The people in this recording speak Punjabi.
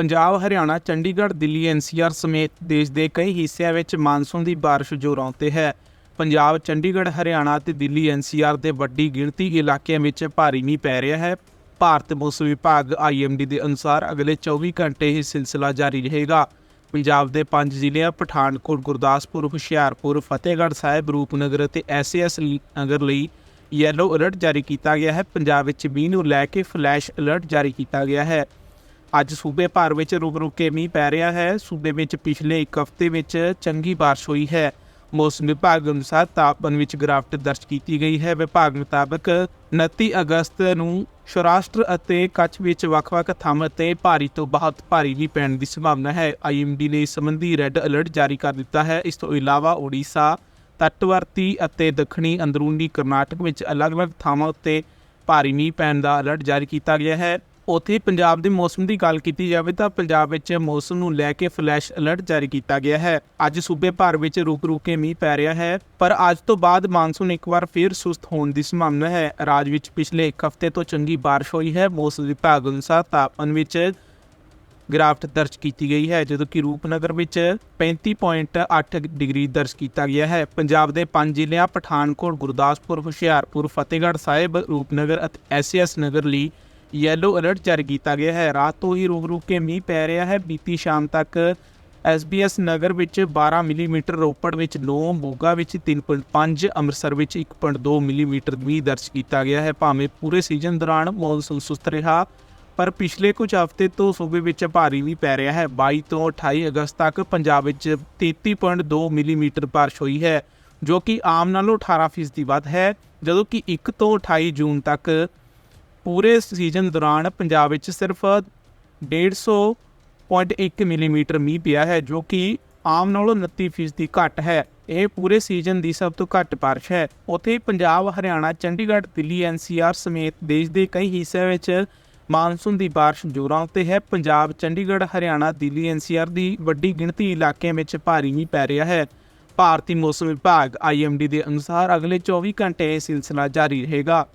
ਪੰਜਾਬ, ਹਰਿਆਣਾ, ਚੰਡੀਗੜ੍ਹ, ਦਿੱਲੀ ਐਨਸੀਆਰ ਸਮੇਤ ਦੇਸ਼ ਦੇ ਕਈ ਹਿੱਸਿਆਂ ਵਿੱਚ ਮਾਨਸੂਨ ਦੀ ਬਾਰਿਸ਼ ਜ਼ੋਰਾਂ ਤੇ ਹੈ। ਪੰਜਾਬ, ਚੰਡੀਗੜ੍ਹ, ਹਰਿਆਣਾ ਤੇ ਦਿੱਲੀ ਐਨਸੀਆਰ ਦੇ ਵੱਡੀ ਗਿਣਤੀ ਇਲਾਕਿਆਂ ਵਿੱਚ ਭਾਰੀ ਮੀਂਹ ਪੈ ਰਿਹਾ ਹੈ। ਭਾਰਤ ਮੌਸਮ ਵਿਭਾਗ ਆਈਐਮਡੀ ਦੇ ਅਨੁਸਾਰ ਅਗਲੇ 24 ਘੰਟੇ ਇਹ ਸਿਲਸਿਲਾ ਜਾਰੀ ਰਹੇਗਾ। ਪੰਜਾਬ ਦੇ ਪੰਜ ਜ਼ਿਲ੍ਹਿਆਂ ਪਠਾਨਕੋਟ, ਗੁਰਦਾਸਪੁਰ, ਹੁਸ਼ਿਆਰਪੁਰ, ਫਤਿਹਗੜ੍ਹ ਸਾਹਿਬ, ਰੂਪਨਗਰ ਅਤੇ ਐਸਐਸ ਨਗਰ ਲਈ ਯੈਲੋ ਅਲਰਟ ਜਾਰੀ ਕੀਤਾ ਗਿਆ ਹੈ। ਪੰਜਾਬ ਵਿੱਚ ਮੀਂਹ ਨੂੰ ਲੈ ਕੇ ਫਲੈਸ਼ ਅਲਰਟ ਜਾਰੀ ਕੀਤਾ ਗਿਆ ਹੈ। ਅੱਜ ਸੂਬੇ ਭਰ ਵਿੱਚ ਰੁਕ ਰੁਕ ਕੇ ਮੀਂਹ ਪੈ ਰਿਹਾ ਹੈ। ਸੂਬੇ ਵਿੱਚ ਪਿਛਲੇ ਇੱਕ ਹਫ਼ਤੇ ਵਿੱਚ ਚੰਗੀ ਬਾਰਿਸ਼ ਹੋਈ ਹੈ। ਮੌਸਮ ਵਿਭਾਗ ਅਨੁਸਾਰ ਤਾਪਮਾਨ ਵਿੱਚ ਗਿਰਾਵਟ ਦਰਜ ਕੀਤੀ ਗਈ ਹੈ। ਵਿਭਾਗ ਮੁਤਾਬਕ 29 ਅਗਸਤ ਨੂੰ ਸ਼ੌਰਾਸ਼ਟਰ ਅਤੇ ਕੱਛ ਵਿੱਚ ਵੱਖ-ਵੱਖ ਥਾਵਾਂ ਤੇ ਭਾਰੀ ਤੋਂ ਬਹੁਤ ਭਾਰੀ ਮੀਂਹ ਪੈਣ ਦੀ ਸੰਭਾਵਨਾ ਹੈ। ਆਈਐਮਡੀ ਨੇ ਇਸ ਸੰਬੰਧੀ ਰੈੱਡ ਅਲਰਟ ਜਾਰੀ ਕਰ ਦਿੱਤਾ ਹੈ। ਇਸ ਤੋਂ ਇਲਾਵਾ ਓਡੀਸ਼ਾ ਤੱਟਵਰਤੀ ਅਤੇ ਦੱਖਣੀ ਅੰਦਰੂਨੀ ਕਰਨਾਟਕ ਵਿੱਚ ਅਲੱਗ-ਅਲੱਗ ਥਾਵਾਂ ਉੱਤੇ ਭਾਰੀ ਮੀਂਹ ਪੈਣ ਦਾ ਅਲਰਟ ਜਾਰੀ ਕੀਤਾ ਗਿਆ ਹੈ। ਉੱਥੇ ਪੰਜਾਬ ਦੇ ਮੌਸਮ ਦੀ ਗੱਲ ਕੀਤੀ ਜਾਵੇ ਤਾਂ ਪੰਜਾਬ ਵਿੱਚ ਮੌਸਮ ਨੂੰ ਲੈ ਕੇ ਫਲੈਸ਼ ਅਲਰਟ ਜਾਰੀ ਕੀਤਾ ਗਿਆ ਹੈ। ਅੱਜ ਸੂਬੇ ਭਰ ਵਿੱਚ ਰੁਕ-ਰੁਕ ਕੇ ਮੀਂਹ ਪੈ ਰਿਹਾ ਹੈ, ਪਰ ਅੱਜ ਤੋਂ ਬਾਅਦ ਮਾਨਸੂਨ ਇੱਕ ਵਾਰ ਫਿਰ ਸੁਸਤ ਹੋਣ ਦੀ ਸੰਭਾਵਨਾ ਹੈ। ਰਾਜ ਵਿੱਚ ਪਿਛਲੇ ਇੱਕ ਹਫ਼ਤੇ ਤੋਂ ਚੰਗੀ ਬਾਰਿਸ਼ ਹੋਈ ਹੈ। ਮੌਸਮ ਵਿਭਾਗ ਅਨੁਸਾਰ ਤਾਪਮਾਨ ਵਿੱਚ ਗਿਰਾਵਟ ਦਰਜ ਕੀਤੀ ਗਈ ਹੈ, ਜਦੋਂ ਕਿ ਰੂਪਨਗਰ ਵਿੱਚ 35.8 ਡਿਗਰੀ ਦਰਜ ਕੀਤਾ ਗਿਆ ਹੈ। ਪੰਜਾਬ ਦੇ ਪੰਜ ਜ਼ਿਲ੍ਹਿਆਂ ਪਠਾਨਕੋਟ, ਗੁਰਦਾਸਪੁਰ, ਹੁਸ਼ਿਆਰਪੁਰ, ਫਤਿਹਗੜ੍ਹ ਸਾਹਿਬ, ਰੂਪਨਗਰ ਅਤੇ ਐਸਐਸ ਨਗਰ ਲਈ ਯੈਲੋ ਅਲਰਟ ਜਾਰੀ ਕੀਤਾ ਗਿਆ ਹੈ। ਰਾਤ ਤੋਂ ਹੀ ਰੁਕ ਰੁਕ ਕੇ ਮੀਂਹ ਪੈ ਰਿਹਾ ਹੈ। ਬੀਤੀ ਸ਼ਾਮ ਤੱਕ ਐਸਬੀਐਸ ਨਗਰ ਵਿੱਚ 12 ਮਿਲੀਮੀਟਰ ਰੋਪੜ ਵਿੱਚ 9 ਮੋਗਾ ਵਿੱਚ 3.5 ਅੰਮ੍ਰਿਤਸਰ ਵਿੱਚ 1.2 ਮਿਲੀਮੀਟਰ ਮੀਂਹ ਦਰਜ ਕੀਤਾ ਗਿਆ ਹੈ। ਭਾਵੇਂ ਪੂਰੇ ਸੀਜ਼ਨ ਦੌਰਾਨ ਮੌਸਮ ਸੁਸਤ ਰਿਹਾ, ਪਰ ਪਿਛਲੇ ਕੁਝ ਹਫ਼ਤੇ ਤੋਂ ਸੂਬੇ ਵਿੱਚ ਭਾਰੀ ਵੀ ਪੈ ਰਿਹਾ ਹੈ। 22 ਤੋਂ 28 ਅਗਸਤ ਤੱਕ ਪੰਜਾਬ ਵਿੱਚ 33.2 ਮਿਲੀਮੀਟਰ ਬਾਰਿਸ਼ ਹੋਈ ਹੈ, ਜੋ ਕਿ ਆਮ ਨਾਲੋਂ 18% ਵੱਧ ਹੈ, ਜਦੋਂ ਕਿ 1 ਤੋਂ 28 ਜੂਨ ਤੱਕ ਪੂਰੇ ਸੀਜ਼ਨ ਦੌਰਾਨ ਪੰਜਾਬ ਵਿੱਚ ਸਿਰਫ 150.1 ਮਿਲੀਮੀਟਰ ਮੀਂਹ ਪਿਆ ਹੈ, ਜੋ ਕਿ ਆਮ ਨਾਲੋਂ 29% ਘੱਟ ਹੈ। ਇਹ ਪੂਰੇ ਸੀਜ਼ਨ ਦੀ ਸਭ ਤੋਂ ਘੱਟ ਬਾਰਿਸ਼ ਹੈ। ਉੱਥੇ ਪੰਜਾਬ, ਹਰਿਆਣਾ, ਚੰਡੀਗੜ੍ਹ, ਦਿੱਲੀ ਐਨਸੀਆਰ ਸਮੇਤ ਦੇਸ਼ ਦੇ ਕਈ ਹਿੱਸਿਆਂ ਵਿੱਚ ਮਾਨਸੂਨ ਦੀ ਬਾਰਿਸ਼ ਜ਼ੋਰਾਂ ਉੱਤੇ ਹੈ। ਪੰਜਾਬ, ਚੰਡੀਗੜ੍ਹ, ਹਰਿਆਣਾ, ਦਿੱਲੀ ਐਨਸੀਆਰ ਦੀ ਵੱਡੀ ਗਿਣਤੀ ਇਲਾਕਿਆਂ ਵਿੱਚ ਭਾਰੀ ਮੀਂਹ ਪੈ ਰਿਹਾ ਹੈ। ਭਾਰਤੀ ਮੌਸਮ ਵਿਭਾਗ ਆਈਐਮਡੀ ਦੇ ਅਨੁਸਾਰ ਅਗਲੇ 24 ਘੰਟੇ ਇਹ ਸਿਲਸਿਲਾ ਜਾਰੀ ਰਹੇਗਾ।